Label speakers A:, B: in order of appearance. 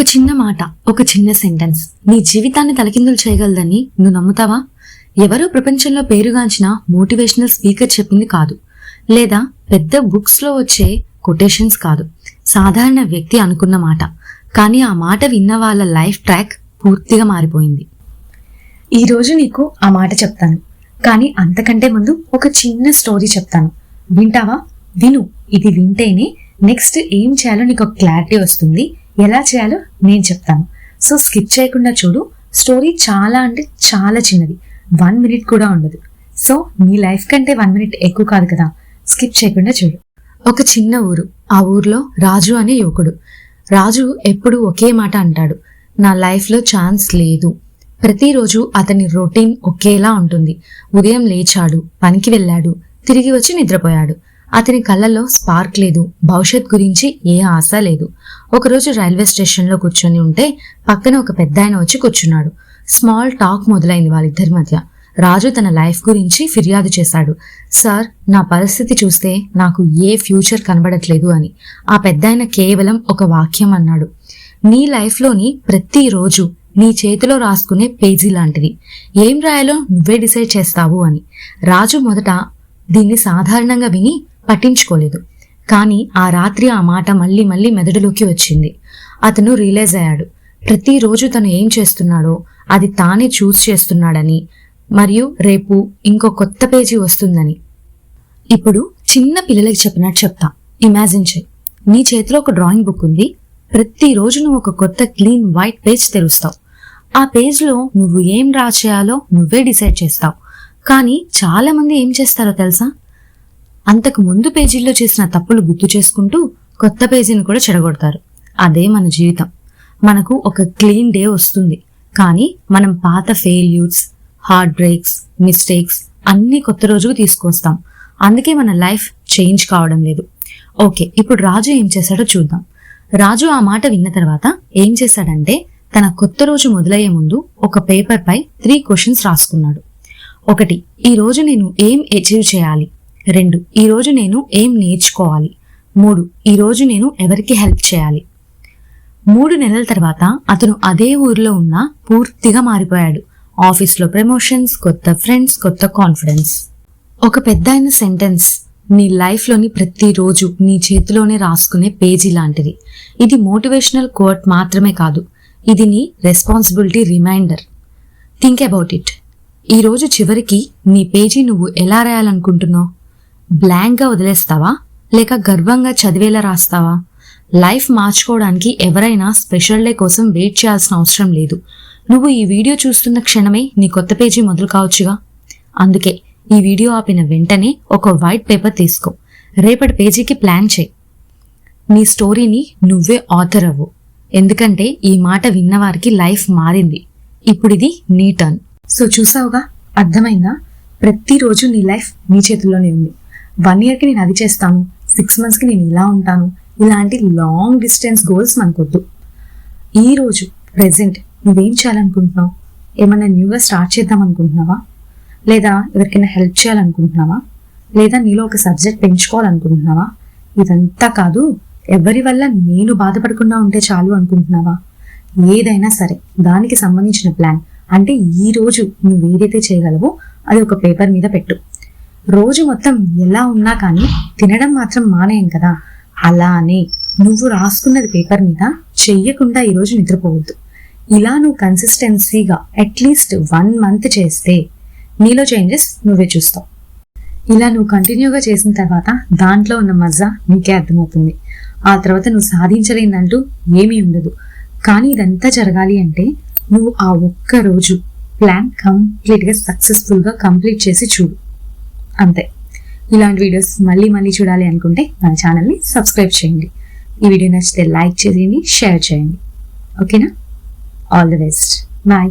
A: ఒక చిన్న మాట ఒక చిన్న సెంటెన్స్ నీ జీవితాన్ని తలకిందులు చేయగలదని నువ్వు నమ్ముతావా? ఎవరో ప్రపంచంలో పేరుగాంచిన మోటివేషనల్ స్పీకర్ చెప్పింది కాదు. లేదా పెద్ద బుక్స్లో వచ్చే కొటేషన్స్ కాదు. సాధారణ వ్యక్తి అనుకున్న మాట. కానీ ఆ మాట విన్న వాళ్ళ లైఫ్ ట్రాక్ పూర్తిగా మారిపోయింది. ఈరోజు నీకు ఆ మాట చెప్తాను. కానీ అంతకంటే ముందు ఒక చిన్న స్టోరీ చెప్తాను. వింటావా? విను. ఇది వింటేనే నెక్స్ట్ ఏం చేయాలో నీకు ఒక క్లారిటీ వస్తుంది. ఎలా చేయాలో నేను చెప్తాను. సో స్కిప్ చేయకుండా చూడు. స్టోరీ చాలా అంటే చాలా చిన్నది. వన్ మినిట్ కూడా ఉండదు. సో నీ లైఫ్ కంటే వన్ మినిట్ ఎక్కువ కాదు కదా. స్కిప్ చేయకుండా చూడు. ఒక చిన్న ఊరు. ఆ ఊర్లో రాజు అనే యువకుడు. రాజు ఎప్పుడు ఒకే మాట అంటాడు. నా లైఫ్లో ఛాన్స్ లేదు. ప్రతిరోజు అతని రొటీన్ ఒకేలా ఉంటుంది. ఉదయం లేచాడు పనికి వెళ్ళాడు తిరిగి వచ్చి నిద్రపోయాడు. అతని కళ్ళల్లో స్పార్క్ లేదు. భవిష్యత్ గురించి ఏ ఆశ లేదు. ఒకరోజు రైల్వే స్టేషన్లో కూర్చొని ఉంటే పక్కన ఒక పెద్ద ఆయన వచ్చి కూర్చున్నాడు. స్మాల్ టాక్ మొదలైంది వాళ్ళిద్దరి మధ్య. రాజు తన లైఫ్ గురించి ఫిర్యాదు చేశాడు. సార్ నా పరిస్థితి చూస్తే నాకు ఏ ఫ్యూచర్ కనబడట్లేదు అని. ఆ పెద్దాయన కేవలం ఒక వాక్యం అన్నాడు. నీ లైఫ్లోని ప్రతిరోజు నీ చేతిలో రాసుకునే పేజీ లాంటిది. ఏం రాయాలో నువ్వే డిసైడ్ చేస్తావు అని. రాజు మొదట దీన్ని సాధారణంగా విని పట్టించుకోలేదు. కానీ ఆ రాత్రి ఆ మాట మళ్ళీ మళ్ళీ మెదడులోకి వచ్చింది. అతను రియలైజ్ అయ్యాడు. ప్రతిరోజు తను ఏం చేస్తున్నాడో అది తానే చూస్ చేస్తున్నాడని మరియు రేపు ఇంకో కొత్త పేజీ వస్తుందని. ఇప్పుడు చిన్న పిల్లలకి చెప్పినట్టు చెప్తా. ఇమాజిన్ చేయి. నీ చేతిలో ఒక డ్రాయింగ్ బుక్ ఉంది. ప్రతిరోజు నువ్వు ఒక కొత్త క్లీన్ వైట్ పేజ్ తెరుస్తావు. ఆ పేజ్లో నువ్వు ఏం డ్రా చేయాలో నువ్వే డిసైడ్ చేస్తావు. కానీ చాలా మంది ఏం చేస్తారో తెలుసా? అంతకు ముందు పేజీల్లో చేసిన తప్పులు గుర్తు చేసుకుంటూ కొత్త పేజీని కూడా చెడగొడతారు. అదే మన జీవితం. మనకు ఒక క్లీన్ డే వస్తుంది. కానీ మనం పాత ఫెయిల్యూర్స్ హార్ట్ బ్రేక్స్ మిస్టేక్స్ అన్ని కొత్త రోజుకు తీసుకొస్తాం. అందుకే మన లైఫ్ చేంజ్ కావడం లేదు. ఓకే ఇప్పుడు రాజు ఏం చేశాడో చూద్దాం. రాజు ఆ మాట విన్న తర్వాత ఏం చేశాడంటే తన కొత్త రోజు మొదలయ్యే ముందు ఒక పేపర్ పై త్రీ క్వశ్చన్స్ రాసుకున్నాడు. ఒకటి ఈ రోజు నేను ఏం అచీవ్ చేయాలి? రెండు ఈరోజు నేను ఏం నేర్చుకోవాలి? మూడు ఈరోజు నేను ఎవరికి హెల్ప్ చేయాలి? మూడు నెలల తర్వాత అతను అదే ఊరిలో ఉన్న పూర్తిగా మారిపోయాడు. ఆఫీస్లో ప్రమోషన్స్ కొత్త ఫ్రెండ్స్ కొత్త కాన్ఫిడెన్స్. ఒక పెద్ద సెంటెన్స్. నీ లైఫ్లోని ప్రతిరోజు నీ చేతిలోనే రాసుకునే పేజీ లాంటిది. ఇది మోటివేషనల్ కోట్ మాత్రమే కాదు ఇది నీ responsibility reminder. Think about it. ఈరోజు చివరికి నీ పేజీ నువ్వు ఎలా రాయాలనుకుంటున్నావు? బ్లాంక్గా వదిలేస్తావా? లేక గర్వంగా చదివేలా రాస్తావా? లైఫ్ మార్చుకోవడానికి ఎవరైనా స్పెషల్ డే కోసం వెయిట్ చేయాల్సిన అవసరం లేదు. నువ్వు ఈ వీడియో చూస్తున్న క్షణమే నీ కొత్త పేజీ మొదలు కావచ్చుగా? అందుకే ఈ వీడియో ఆపిన వెంటనే ఒక వైట్ పేపర్ తీసుకో. రేపటి పేజీకి ప్లాన్ చేయి. నీ స్టోరీని నువ్వే ఆథర్ అవ్వు. ఎందుకంటే ఈ మాట విన్నవారికి లైఫ్ మారింది. ఇప్పుడు ఇది నీ టర్న్ సో చూసావుగా? అర్థమైందా? ప్రతిరోజు నీ లైఫ్ నీ చేతుల్లోనే ఉంది. వన్ ఇయర్కి నేను అది చేస్తాను. సిక్స్ మంత్స్కి నేను ఇలా ఉంటాను. ఇలాంటి లాంగ్ డిస్టెన్స్ గోల్స్ మనకొద్దు. ఈ రోజు నువ్వేం చేయాలనుకుంటున్నావు? ఏమైనా న్యూగా స్టార్ట్ చేద్దాం అనుకుంటున్నావా లేదా ఎవరికైనా హెల్ప్ చేయాలనుకుంటున్నావా? లేదా నీలో ఒక సబ్జెక్ట్ పెంచుకోవాలనుకుంటున్నావా? ఇదంతా కాదు ఎవరి వల్ల నేను బాధపడకుండా ఉంటే చాలు అనుకుంటున్నావా? ఏదైనా సరే దానికి సంబంధించిన ప్లాన్ అంటే ఈ రోజు నువ్వు ఏదైతే చేయగలవో అది ఒక పేపర్ మీద పెట్టు. రోజు మొత్తం ఎలా ఉన్నా కానీ తినడం మాత్రం మానేయం కదా. అలానే నువ్వు రాసుకున్నది పేపర్ మీద చెయ్యకుండా ఈరోజు నిద్రపోవద్దు. ఇలా నువ్వు కన్సిస్టెన్సీగా అట్లీస్ట్ వన్ మంత్ చేస్తే నీలో చేంజెస్ నువ్వే చూస్తావు. ఇలా నువ్వు కంటిన్యూగా చేసిన తర్వాత దాంట్లో ఉన్న మజా నీకే అర్థమవుతుంది. ఆ తర్వాత నువ్వు సాధించలేదంటూ ఏమీ ఉండదు. కానీ ఇదంతా జరగాలి అంటే నువ్వు ఆ ఒక్క రోజు ప్లాన్ కంప్లీట్గా సక్సెస్ఫుల్గా కంప్లీట్ చేసి చూడు. అంతే. ఇలాంటి వీడియోస్ మళ్ళీ మళ్ళీ చూడాలి అనుకుంటే మన ఛానల్ని సబ్స్క్రైబ్ చేయండి. ఈ వీడియో నచ్చితే లైక్ చేయండి షేర్ చేయండి. ఓకేనా ఆల్ ది బెస్ట్ బాయ్